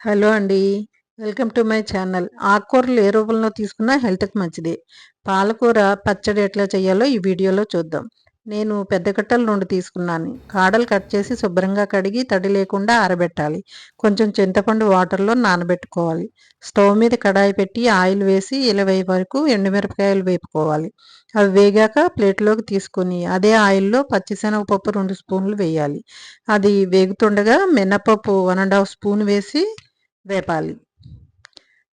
Hello అండి. Welcome to my channel. ఆకుకూరలు ఏ రూపంలో తీసుకున్నా హెల్త్కి మంచిది. పాలకూర పచ్చడి ఎట్లా చేయాలో ఈ వీడియోలో చూద్దాం. నేను పెద్ద కట్టలు రెండు తీసుకున్నాను. కాడలు కట్ చేసి శుభ్రంగా కడిగి తడి లేకుండా ఆరబెట్టాలి. కొంచెం చింతపండు వాటర్లో నానబెట్టుకోవాలి. స్టవ్ మీద కడాయి పెట్టి ఆయిల్ వేసి ఇరవై వరకు ఎండుమిరపకాయలు వేపుకోవాలి. అవి వేగాక ప్లేట్లోకి తీసుకొని అదే ఆయిల్లో పచ్చిశనగపప్పు రెండు స్పూన్లు వేయాలి. అది వేగుతుండగా మినపప్పు వన్ అండ్ హాఫ్ స్పూన్ వేసి వేపాలి.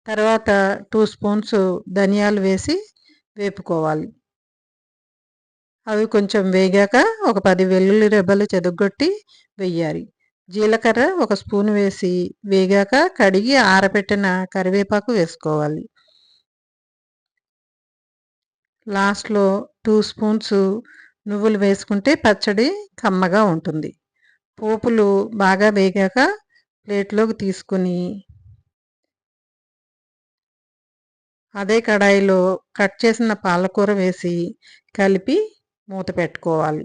తర్వాత టూ స్పూన్స్ ధనియాలు వేసి వేపుకోవాలి. అవి కొంచెం వేగాక ఒక పది వెల్లుల్లి రెబ్బలు చెదగొట్టి వెయ్యాలి జీలకర్ర ఒక స్పూన్ వేసి వేగాక కడిగి ఆరబెట్టిన కరివేపాకు వేసుకోవాలి. లాస్ట్లో టూ స్పూన్స్ నువ్వులు వేసుకుంటే పచ్చడి కమ్మగా ఉంటుంది. పోపులు బాగా వేగాక ప్లేట్లోకి తీసుకుని అదే కడాయిలో కట్ చేసిన పాలకూర వేసి కలిపి మూత పెట్టుకోవాలి.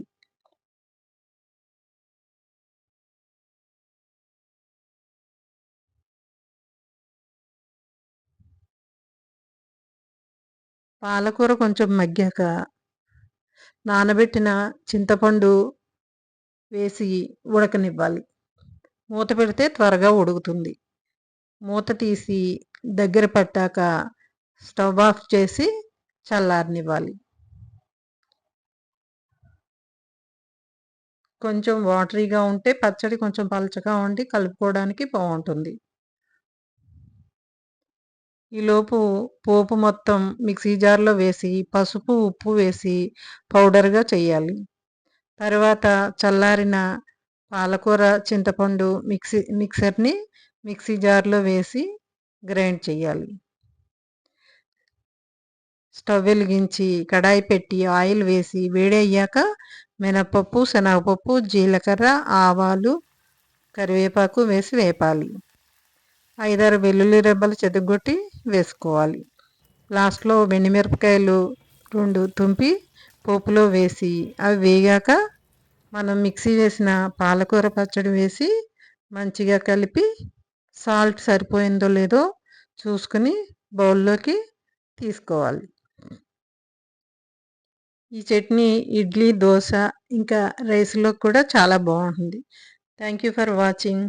పాలకూర కొంచెం మగ్గాక నానబెట్టిన చింతపండు వేసి ఉడకనివ్వాలి. మూత పెడితే త్వరగా ఉడుకుతుంది. మూత తీసి దగ్గర పట్టాక స్టవ్ ఆఫ్ చేసి చల్లారనివ్వాలి. కొంచెం వాటరీగా ఉంటే పచ్చడి కొంచెం పలచగా ఉండి కలుపుకోవడానికి బాగుంటుంది ఈలోపు పోపు మొత్తం మిక్సీ జార్లో వేసి పసుపు ఉప్పు వేసి పౌడర్గా చేయాలి. తర్వాత చల్లారిన పాలకూర చింతపండు మిక్సీ మిక్సర్ని మిక్సీ జార్లో వేసి గ్రైండ్ చేయాలి. స్టవ్ వెలిగించి కడాయి పెట్టి ఆయిల్ వేసి వేడయ్యాక మినపప్పు శనగపప్పు జీలకర్ర ఆవాలు కరివేపాకు వేసి వేపాలి. ఐదారు వెల్లుల్లి రెబ్బలు చెదగొట్టి వేసుకోవాలి. లాస్ట్లో వెండిమిరపకాయలు రెండు తుంపి పోపులో వేసి అవి వేగాక మనం మిక్సీ వేసిన పాలకూర పచ్చడి వేసి మంచిగా కలిపి సాల్ట్ సరిపోయిందో లేదో చూసుకుని బౌల్లోకి తీసుకోవాలి. ఈ చట్నీ ఇడ్లీ దోశ ఇంకా రైస్లో కూడా చాలా బాగుంటుంది. Thank you for watching.